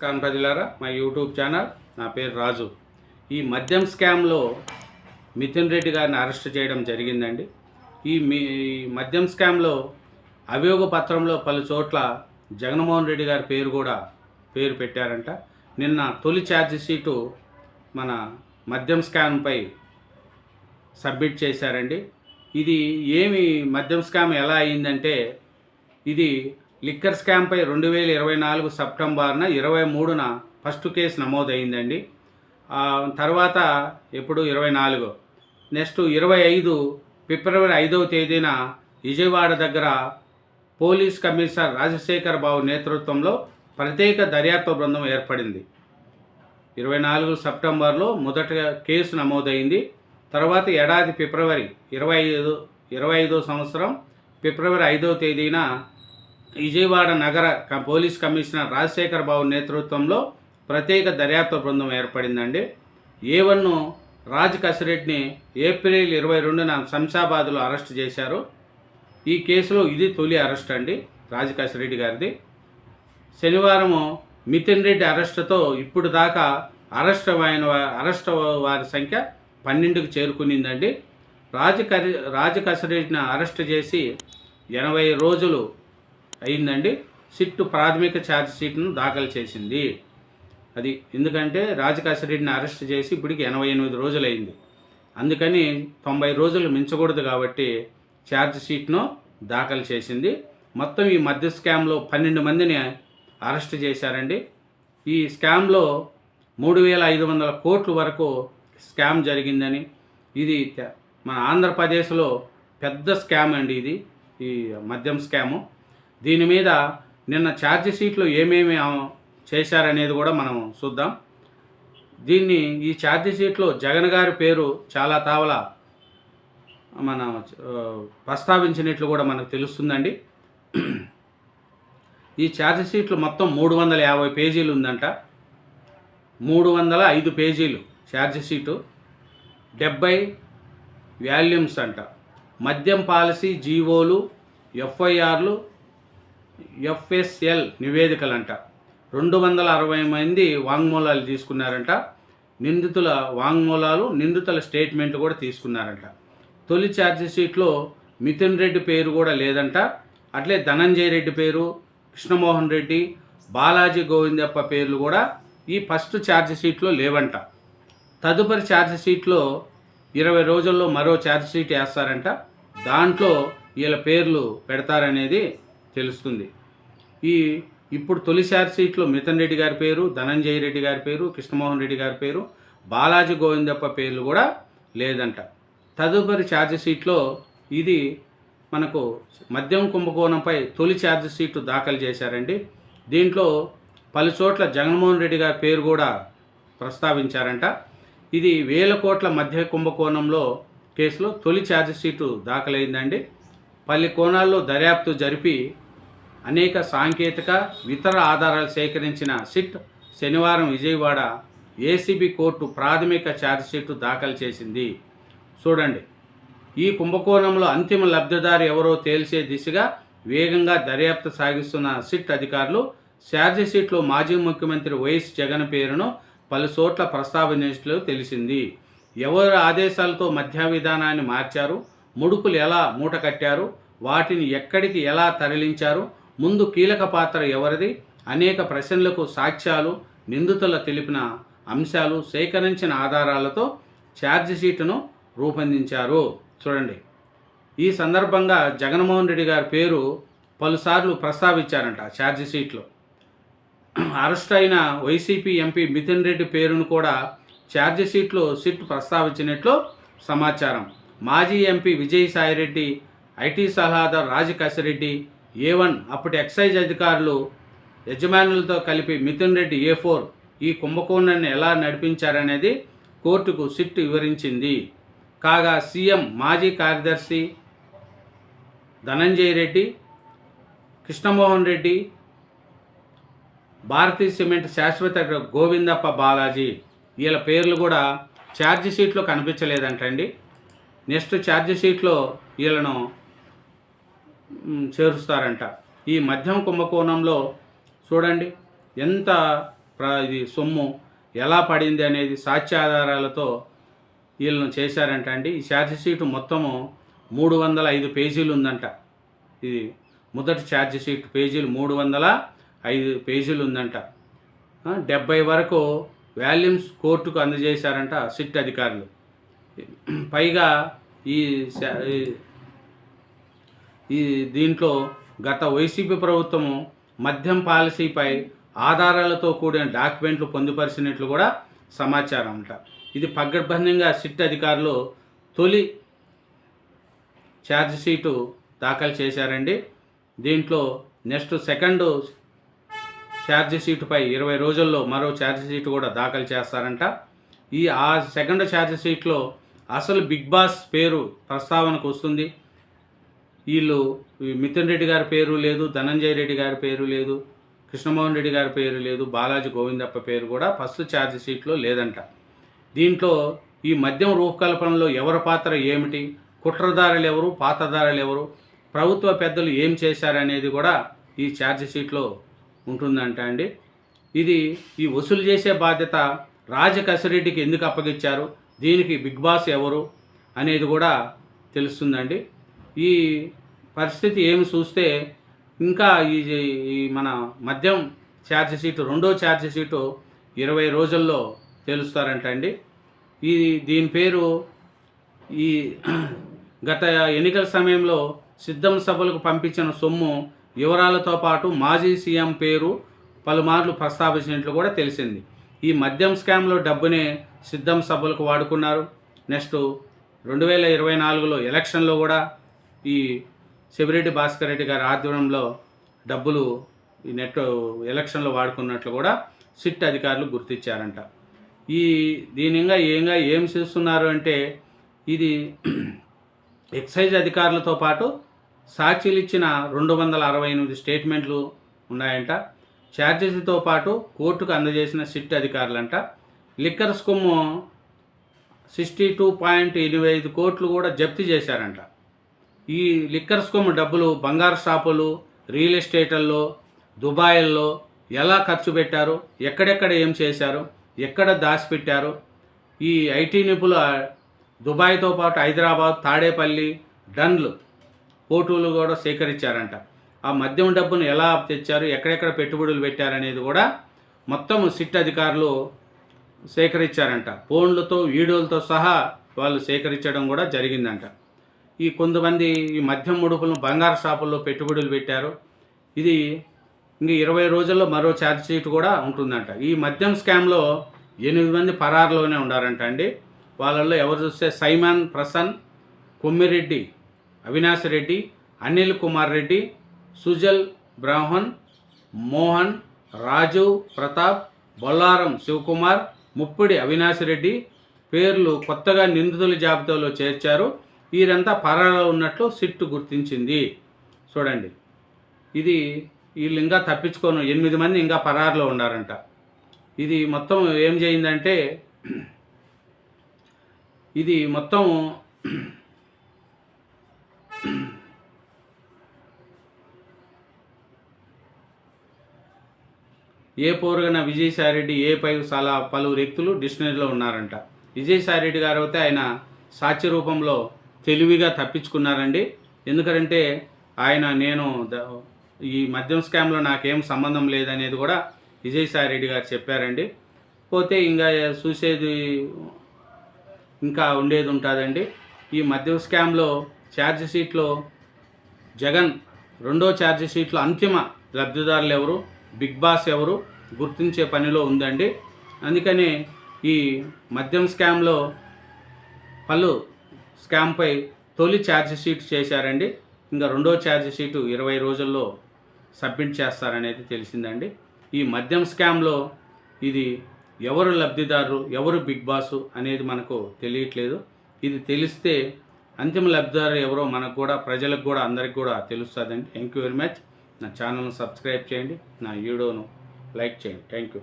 నమస్కారం ప్రజలారా మా యూట్యూబ్ ఛానల్ నా పేరు రాజు. ఈ మద్యం స్కామ్లో మిథున్ రెడ్డి గారిని అరెస్ట్ చేయడం జరిగిందండి. ఈ మీ ఈ మద్యం స్కామ్లో అభియోగ పత్రంలో పలు చోట్ల జగన్మోహన్ రెడ్డి గారి పేరు కూడా పేరు పెట్టారంట. నిన్న తొలి ఛార్జ్ షీటు మన మద్యం స్కామ్పై సబ్మిట్ చేశారండి. ఇది ఏమి మద్యం స్కామ్ ఎలా అయిందంటే ఇది లిక్కర్ స్కామ్పై రెండు వేల ఇరవై నాలుగు సెప్టెంబర్న ఇరవై మూడున ఫస్ట్ కేసు నమోదైందండి. తర్వాత ఎప్పుడు ఇరవై నాలుగు. నెక్స్ట్ ఇరవై ఐదు ఫిబ్రవరి ఐదవ తేదీన విజయవాడ దగ్గర పోలీస్ కమిషనర్ రాజశేఖర్ బాబు నేతృత్వంలో ప్రత్యేక దర్యాప్తు బృందం ఏర్పడింది. ఇరవై నాలుగు సెప్టెంబర్లో మొదట కేసు నమోదైంది. తర్వాత ఏడాది ఫిబ్రవరి ఇరవై ఐదు ఇరవై ఐదో సంవత్సరం ఫిబ్రవరి ఐదవ తేదీన విజయవాడ నగర పోలీస్ కమిషనర్ రాజశేఖర్ బాబు నేతృత్వంలో ప్రత్యేక దర్యాప్తు బృందం ఏర్పడిందండి. ఏ రాజ్ కసిరెడ్డిని ఏప్రిల్ ఇరవై రెండున శంషాబాద్లో అరెస్ట్ చేశారు. ఈ కేసులో ఇది తొలి అరెస్ట్ అండి రాజ్ కసిరెడ్డి గారిది. శనివారము మితిన్ రెడ్డి అరెస్టుతో ఇప్పుడు దాకా అరెస్ట్ అయిన అరెస్ట్ వారి సంఖ్య పన్నెండుకు చేరుకునిందండి. రాజకరి రాజకసిరెడ్డిని అరెస్ట్ చేసి ఎనభై రోజులు అయిందండి సిట్టు ప్రాథమిక ఛార్జ్ షీట్ను దాఖలు చేసింది. అది ఎందుకంటే రాజకాశరెడ్డిని అరెస్ట్ చేసి ఇప్పటికి ఎనభై ఎనిమిది రోజులు అయింది అందుకని తొంభై రోజులు మించకూడదు కాబట్టి ఛార్జ్ షీట్ను దాఖలు చేసింది. మొత్తం ఈ మధ్య స్కామ్లో పన్నెండు మందిని అరెస్ట్ చేశారండి. ఈ స్కామ్లో మూడు వేల ఐదు వందల కోట్ల వరకు స్కామ్ జరిగిందని. ఇది మన ఆంధ్రప్రదేశ్లో పెద్ద స్కామ్ అండి ఇది. ఈ మద్యం స్కాము. దీని మీద నిన్న ఛార్జ్ షీట్లో ఏమేమి చేశారనేది కూడా మనం చూద్దాం. దీన్ని ఈ ఛార్జ్ షీట్లో జగన్ గారి పేరు చాలా తావల మన ప్రస్తావించినట్లు కూడా మనకు తెలుస్తుందండి. ఈ ఛార్జ్ షీట్లు మొత్తం మూడు వందల యాభై పేజీలు ఉందంట. మూడు వందల ఐదు పేజీలు ఛార్జ్ షీటు డెబ్బై వాల్యూమ్స్ అంట. మద్యం పాలసీ జీవోలు ఎఫ్ఐఆర్లు ఎఫ్ఎస్ఎల్ నివేదికలంట. రెండు వందల అరవై మంది వాంగ్మూలాలు తీసుకున్నారంట. నిందితుల వాంగ్మూలాలు నిందితుల స్టేట్మెంట్ కూడా తీసుకున్నారంట. తొలి ఛార్జిషీట్లో మిథున్ రెడ్డి పేరు కూడా లేదంట. అట్లే ధనంజయ రెడ్డి పేరు కృష్ణమోహన్ రెడ్డి బాలాజీ గోవిందప్ప పేర్లు కూడా ఈ ఫస్ట్ ఛార్జిషీట్లో లేవంట. తదుపరి ఛార్జిషీట్లో ఇరవై రోజుల్లో మరో ఛార్జ్ షీట్ వేస్తారంట. దాంట్లో వీళ్ళ పేర్లు పెడతారనేది తెలుస్తుంది. ఈ ఇప్పుడు తొలి సీట్లో మిథన్ రెడ్డి గారి పేరు ధనంజయ రెడ్డి గారి పేరు కృష్ణమోహన్ రెడ్డి గారి పేరు బాలాజీ గోవిందప్ప పేర్లు కూడా లేదంట. తదుపరి ఛార్జ్ షీట్లో ఇది మనకు మద్యం కుంభకోణంపై తొలి ఛార్జ్ షీటు దాఖలు చేశారండి. దీంట్లో పలు చోట్ల జగన్మోహన్ రెడ్డి గారి పేరు కూడా ప్రస్తావించారంట. ఇది వేల కోట్ల మధ్య కుంభకోణంలో కేసులో తొలి ఛార్జ్ షీటు దాఖలైందండి. పలు కోణాల్లో దర్యాప్తు జరిపి అనేక సాంకేతిక ఇతర ఆధారాలు సేకరించిన సిట్ శనివారం విజయవాడ ఏసీబీ కోర్టు ప్రాథమిక ఛార్జ్షీట్ దాఖలు చేసింది. చూడండి. ఈ కుంభకోణంలో అంతిమ లబ్ధిదారు ఎవరో తేల్చే దిశగా వేగంగా దర్యాప్తు సాగిస్తున్న సిట్ అధికారులు ఛార్జ్షీట్లో మాజీ ముఖ్యమంత్రి వైఎస్ జగన్ పేరును పలు చోట్ల ప్రస్తావించినట్లు తెలిసింది. ఎవరి ఆదేశాలతో మధ్య విధానాన్ని మార్చారు? ముడుకులు ఎలా మూట కట్టారు వాటిని ఎక్కడికి ఎలా తరలించారు? ముందు కీలక పాత్ర ఎవరిది? అనేక ప్రశ్నలకు సాక్ష్యాలు నిందితుల తెలిపిన అంశాలు సేకరించిన ఆధారాలతో ఛార్జిషీటును రూపొందించారు. చూడండి. ఈ సందర్భంగా జగన్మోహన్ రెడ్డి గారి పేరు పలుసార్లు ప్రస్తావించారంట ఛార్జిషీట్లో అరెస్ట్ అయిన వైసీపీ ఎంపీ మిథున్ రెడ్డి పేరును కూడా ఛార్జిషీట్లో సిట్ ప్రస్తావించినట్లు సమాచారం. మాజీ ఎంపీ విజయసాయిరెడ్డి ఐటీ సలహాదారు రాజకాశిరెడ్డి ఏ వన్ అప్పటి ఎక్సైజ్ అధికారులు యజమానులతో కలిపి మిథున్ రెడ్డి ఏ ఫోర్ ఈ కుంభకోణాన్ని ఎలా నడిపించారనేది కోర్టుకు సిట్ వివరించింది. కాగా సీఎం మాజీ కార్యదర్శి ధనంజయ రెడ్డి కృష్ణమోహన్ రెడ్డి భారతీ సిమెంట్ శాశ్వత గోవిందప్ప బాలాజీ వీళ్ళ పేర్లు కూడా ఛార్జ్ షీట్లో కనిపించలేదంటండి. నెక్స్ట్ ఛార్జ్ షీట్లో వీళ్ళను చేరుస్తారంట. ఈ మధ్యం కుంభకోణంలో చూడండి ఎంత ప్ర ఇది సొమ్ము ఎలా పడింది అనేది సాక్ష్యాధారాలతో వీళ్ళను చేశారంట అండి. ఈ ఛార్జ్ షీట్ మొత్తము మూడు వందల ఐదు పేజీలు ఉందంట. ఇది మొదటి ఛార్జ్షీట్ పేజీలు మూడు వందల ఐదు పేజీలు ఉందంట. డెబ్బై వరకు వాల్యూమ్స్ కోర్టుకు అందజేశారంట సిట్ అధికారులు. పైగా ఈ ఈ- దీంట్లో గత వైసీపీ ప్రభుత్వము మద్యం పాలసీపై ఆధారాలతో కూడిన డాక్యుమెంట్లు పొందుపరిచినట్లు కూడా సమాచారం అంట. ఇది పగడ్బందీగా సిట్ అధికారులు తొలి ఛార్జ్ షీటు దాఖలు చేశారండి. దీంట్లో నెక్స్ట్ సెకండ్ ఛార్జ్ షీటుపై ఇరవై రోజుల్లో మరో ఛార్జ్ షీట్ కూడా దాఖలు చేస్తారంట. ఈ ఆ సెకండ్ ఛార్జ్ షీట్లో అసలు బిగ్ బాస్ పేరు ప్రస్తావనకు వస్తుంది. వీళ్ళు మిథున్ రెడ్డి గారి పేరు లేదు ధనంజయ రెడ్డి గారి పేరు లేదు కృష్ణమోహన్ రెడ్డి గారి పేరు లేదు బాలాజీ గోవిందప్ప పేరు కూడా ఫస్ట్ ఛార్జ్ షీట్లో లేదంట. దీంట్లో ఈ మద్యం రూపకల్పనలో ఎవరి పాత్ర ఏమిటి కుట్రదారులు ఎవరు పాతదారులు ఎవరు ప్రభుత్వ పెద్దలు ఏం చేశారనేది కూడా ఈ ఛార్జ్ షీట్లో ఉంటుందంట అండి. ఇది ఈ వసూలు చేసే బాధ్యత రాజకసిరెడ్డికి ఎందుకు అప్పగించారు దీనికి బిగ్ బాస్ ఎవరు అనేది కూడా తెలుస్తుందండి. ఈ పరిస్థితి ఏమి చూస్తే ఇంకా ఈ ఈ మన మద్యం ఛార్జ్ షీటు రెండో ఛార్జ్ షీటు ఇరవై రోజుల్లో తెలుస్తారంట అండి. ఈ దీని పేరు ఈ గత ఎన్నికల సమయంలో సిద్ధం సభలకు పంపించిన సొమ్ము వివరాలతో పాటు మాజీ సీఎం పేరు పలుమార్లు ప్రస్తావించినట్లు కూడా తెలిసింది. ఈ మద్యం స్కామ్లో డబ్బునే సిద్ధం సభలకు వాడుకున్నారు. నెక్స్ట్ రెండు వేల ఇరవై నాలుగులో ఎలక్షన్లో కూడా ఈ శివిరెడ్డి భాస్కర్ రెడ్డి గారి ఆధ్వర్యంలో డబ్బులు ఈ నెట్ ఎలక్షన్లో వాడుకున్నట్లు కూడా సిట్ అధికారులు గుర్తించారంట. ఈ దీనిగా ఏంగా ఏం చేస్తున్నారు అంటే ఇది ఎక్సైజ్ అధికారులతో పాటు సాక్షులు ఇచ్చిన రెండు వందల అరవై ఎనిమిది స్టేట్మెంట్లు ఉన్నాయంట. ఛార్జెస్తో పాటు కోర్టుకు అందజేసిన సిట్ అధికారులంట. లిక్కర్ స్కొమ్ము సిక్స్టీ టూ పాయింట్ ఎనిమిది ఐదు కోట్లు కూడా జప్తు చేశారంట. ఈ లిక్కర్ స్కొమ్ డబ్బులు బంగారు షాపులు రియల్ ఎస్టేట్ల్లో దుబాయ్ల్లో ఎలా ఖర్చు పెట్టారు ఎక్కడెక్కడ ఏం చేశారు ఎక్కడ దాచిపెట్టారు ఈ ఐటీ నిపుణులు దుబాయ్తో పాటు హైదరాబాద్ తాడేపల్లి డన్లు పోటులు కూడా సేకరించారంట. ఆ మద్యం డబ్బును ఎలా తెచ్చారు ఎక్కడెక్కడ పెట్టుబడులు పెట్టారనేది కూడా మొత్తం సిట్ అధికారులు సేకరించారంట. ఫోన్లతో వీడియోలతో సహా వాళ్ళు సేకరించడం కూడా జరిగిందంట. ఈ కొంతమంది ఈ మద్యం ముడుపులను బంగారు షాపుల్లో పెట్టుబడులు పెట్టారు. ఇది ఇంక ఇరవై రోజుల్లో మరో ఛార్జ్ షీట్ కూడా ఉంటుందంట. ఈ మద్యం స్కామ్లో ఎనిమిది మంది పరారులోనే ఉన్నారంట అండి. వాళ్ళల్లో ఎవరు చూస్తే సైమాన్ ప్రసన్ కొమ్మిరెడ్డి అవినాష్ రెడ్డి అనిల్ కుమార్ రెడ్డి సుజల్ బ్రాహ్మణ్ మోహన్ రాజు ప్రతాప్ బొల్లారం శివకుమార్ ముప్పిడి అవినాష్ రెడ్డి పేర్లు కొత్తగా నిందితుల జాబితాలో చేర్చారు. వీరంతా పరాలో ఉన్నట్లు సిట్టు గుర్తించింది. చూడండి. ఇది వీళ్ళు ఇంకా తప్పించుకోను. ఎనిమిది మంది ఇంకా పరారులో ఉన్నారంట. ఇది మొత్తం ఏం చేయిందంటే ఇది మొత్తం ఏ పౌరుగన విజయసాయిరెడ్డి ఏ పై చాలా పలు వ్యక్తులు డిక్షనరీలో ఉన్నారంట. విజయసాయిరెడ్డి గారు అయితే ఆయన సాక్ష్య రూపంలో తెలివిగా తప్పించుకున్నారండి. ఎందుకంటే ఆయన నేను ఈ మద్యం స్కామ్లో నాకేం సంబంధం లేదనేది కూడా విజయసాయిరెడ్డి గారు చెప్పారండి. పోతే ఇంకా చూసేది ఇంకా ఉండేది ఉంటుందండి. ఈ మద్యం స్కామ్లో ఛార్జ్ షీట్లో జగన్ రెండో ఛార్జ్ షీట్లో అంతిమ లబ్ధిదారులు ఎవరు? బిగ్ బాస్ ఎవరు? గుర్తించే పనిలో ఉందండి. అందుకని ఈ మద్యం స్కామ్లో పలు స్కామ్పై తొలి ఛార్జ్ షీట్ చేశారండి. ఇంకా రెండో ఛార్జ్ షీటు ఇరవై రోజుల్లో సబ్మిట్ చేస్తారనేది తెలిసిందండి. ఈ మద్యం స్కామ్లో ఇది ఎవరు లబ్ధిదారు ఎవరు బిగ్ బాస్ అనేది మనకు తెలియట్లేదు. ఇది తెలిస్తే అంతిమ లబ్ధిదారు ఎవరో మనకు కూడా ప్రజలకు కూడా అందరికి కూడా తెలుస్తుందండి. థ్యాంక్ యూ వెరీ మచ్ నా ఛానల్ను సబ్స్క్రైబ్ చేయండి. నా వీడియోను లైక్ చేయండి. Thank you